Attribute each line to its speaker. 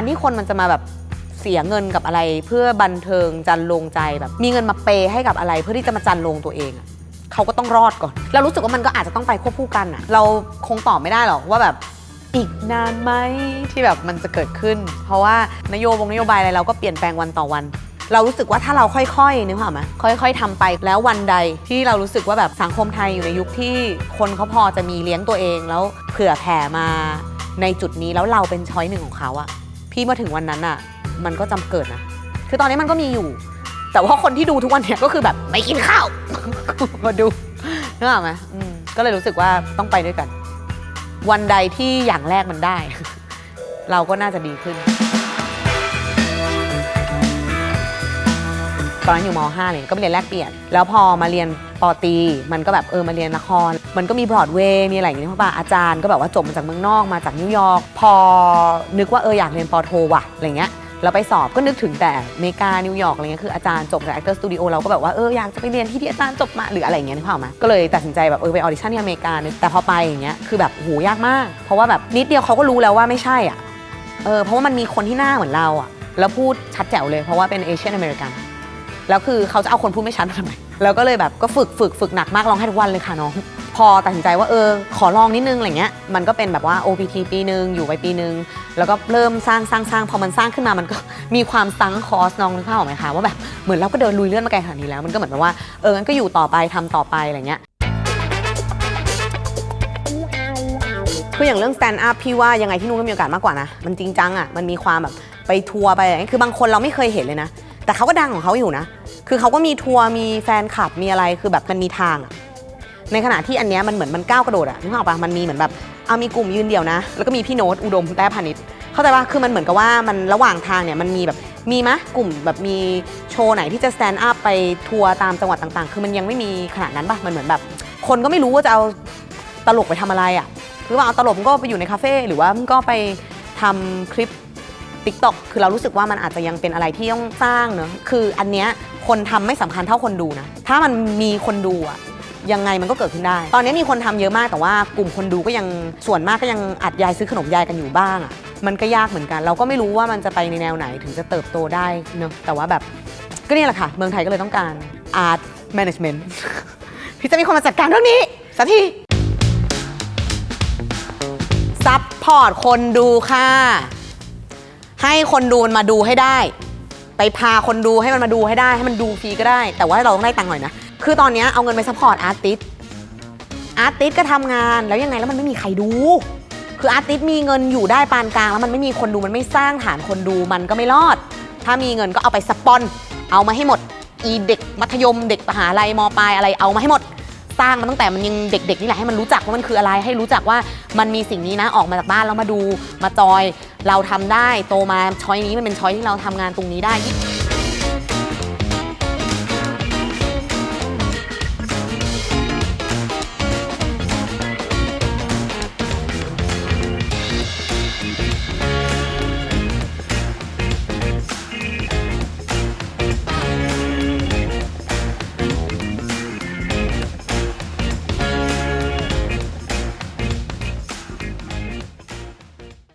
Speaker 1: การที่คนมันจะมาแบบเสียเงินกับอะไร เพื่อบันเทิงจันลงใจแบบ มีเงินมาเปย์ให้กับอะไร เพื่อที่จะมาจันลงตัวเองอะเขาก็ต้องรอดก่อน เรารู้สึกว่ามันก็อาจจะต้องไปควบคู่กันอะเราคงตอบไม่ได้หรอกว่าแบบอีกนานไหมที่แบบมันจะเกิดขึ้น เพราะว่านโยบงนโยบายอะไรเราก็เปลี่ยนแปลงวันต่อวัน เรารู้สึกว่าถ้าเราค่อยๆนึกภาพไหมค่อย ๆทำไปแล้ววันใดที่เรารู้สึกว่าแบบสังคมไทยอยู่ในยุคที่คนเขาพอจะมีเลี้ยงตัวเองแล้วเผื่อแผ่มาในจุดนี้แล้วเราเป็นช้อยหนึ่งของเขาอะ พี่มื่อถึงวันนั้นอะมันก็จำเกิดนะ คือตอนนี้มันก็มีอยู่ แต่ว่าคนที่ดูทุกวันเนี่ยก็คือแบบไม่กินข้าวมาดูนึกออกไหมอืมก็เลยรู้สึกว่าต้องไปด้วยกัน วันใดที่อย่างแรกมันได้ เราก็น่าจะดีขึ้น ตอนนั้นอยู่ม .5 เลยก็ไปเรียนแลกเปลี่ยน แล้วพอมาเรียนปตีมันก็แบบเออมาเรียนละคร มันก็มีบรอดเวย์มีอะไรอย่างเงี้ยเพราะว่าอาจารย์ก็แบบว่าจบมาจากเมืองนอกมาจากนิวยอร์กพอนึกว่าเอออยากเรียนปอโทว่ะอะไรเงี้ยเราไปสอบก็นึกถึงแต่อเมริกา นิวยอร์กอะไรเงี้ยคืออาจารย์จบจาก Actor Studio เราก็แบบว่าเอออยากจะไปเรียนที่ที่อาจารย์จบมาหรืออะไรเงี้ยนึกภาพออกไหมก็เลยตัดสินใจแบบเออไปออดิชั่นที่อเมริกาแต่พอไปอย่างเงี้ยคือแบบโหยากมาก เพราะว่าแบบนิดเดียวเขาก็รู้แล้วว่าไม่ใช่อะเออเพราะว่ามันมีคนที่หน้าเหมือนเราอะแล้วพูดชัดแจ๋วเลยเพราะว่าเป็นเอเชียนอเมริกัน แล้วคือเขาจะเอาคนพูดไม่ชัดมาทำไมแล้วก็เลยแบบก็ฝึกฝึกฝึกหนักมากร้องให้ทุกวันเลยค่ะน้อง พอตัดสินใจว่าเออขอลองนิดนึงอะไรเงี้ยมันก็เป็นแบบว่า OPT ปีหนึ่งอยู่ไปปีหนึ่งแล้วก็เริ่มสร้างสร้างสร้างพอมันสร้างขึ้นมามันก็มีความซังคอสน้องนึกภาพออกไหมคะว่าแบบเหมือนเราก็เดินลุยเลื่อนมาไกลขนาดนี้แล้วมันก็เหมือนแบบว่าเอองั้นก็อยู่ต่อไปทำต่อไปอะไรเงี้ยคืออย่างเรื่อง stand up พี่ว่ายังไงที่นู่นก็มีโอกาสมากกว่านะ มันจริงจังอะมันมีความแบบไปทัวร์ไปอะไรคือบางคนเราไม่เคยเห็นเลยนะ แต่เขาก็ดังของเขาอยู่นะ คือเขาก็มีทัวร์มีแฟนคลับมีอะไรคือแบบมันมีทางอะในขณะที่อันเนี้ยมันเหมือนมันก้าวกระโดดอะนึกออกปะมันมีเหมือนแบบเอามีกลุ่มยืนเดี่ยวนะ แล้วก็มีพี่โน้ตอุดมแต้พานิชเข้าใจปะคือมันเหมือนกับว่ามันระหว่างทางเนี่ยมันมีแบบมีมะกลุ่มแบบมีโชว์ไหนที่จะ stand up ไปทัวร์ตามจังหวัดต่างๆ คือมันยังไม่มีขนาดนั้นปะมันเหมือนแบบ คนก็ไม่รู้ว่าจะเอาตลกไปทำอะไรอะหรือว่าเอาตลกมันก็ไปอยู่ในคาเฟ่หรือว่ามันก็ไปทำคลิปติ๊กต็อกคือเรารู้สึกว่ามันอาจจะยังเป็นอะไรที่ต้องสร้างเนอะคืออันเนี้ย คนทำไม่สำคัญเท่าคนดูนะ ถ้ามันมีคนดูอะยังไงมันก็เกิดขึ้นได้ ตอนนี้มีคนทำเยอะมากแต่ว่ากลุ่มคนดูก็ยังส่วนมากก็ยังอัดยายซื้อขนมยายกันอยู่บ้างอะมันก็ยากเหมือนกัน เราก็ไม่รู้ว่ามันจะไปในแนวไหนถึงจะเติบโตได้เนอะแต่ว่าแบบก็เนี่ยแหละค่ะ เมืองไทยก็เลยต้องการ art management พี่จะมีคนมาจัดการเรื่องนี้สักทีซัพพอร์ตคนดูค่ะ ให้คนดูมาดูให้ได้ ไปพาคนดูให้มันมาดูให้ได้ให้มันดูฟรีก็ได้ แต่ว่าเราต้องได้ตังค์หน่อยนะ คือตอนเนี้ยเอาเงินไปซัพพอร์ตอาร์ติสอาร์ติสก็ทำงานแล้วยังไงแล้วมันไม่มีใครดู คืออาร์ติสมีเงินอยู่ได้ปานกลาง แล้วมันไม่มีคนดูมันไม่สร้างฐานคนดูมันก็ไม่รอด ถ้ามีเงินก็เอาไปสปอนเอามาให้หมดอีเด็กมัธยมเด็กมหาลัยมปลายอะไรเอามาให้หมด สร้างมันตั้งแต่มันยังเด็กๆนี่แหละให้มันรู้จักว่ามันคืออะไรให้รู้จักว่ามันมีสิ่งนี้นะออกมาจากบ้านแล้วมาดูมาจอย เราทำได้โตมาช้อยนี้มันเป็นช้อยที่เราทำงานตรงนี้ได้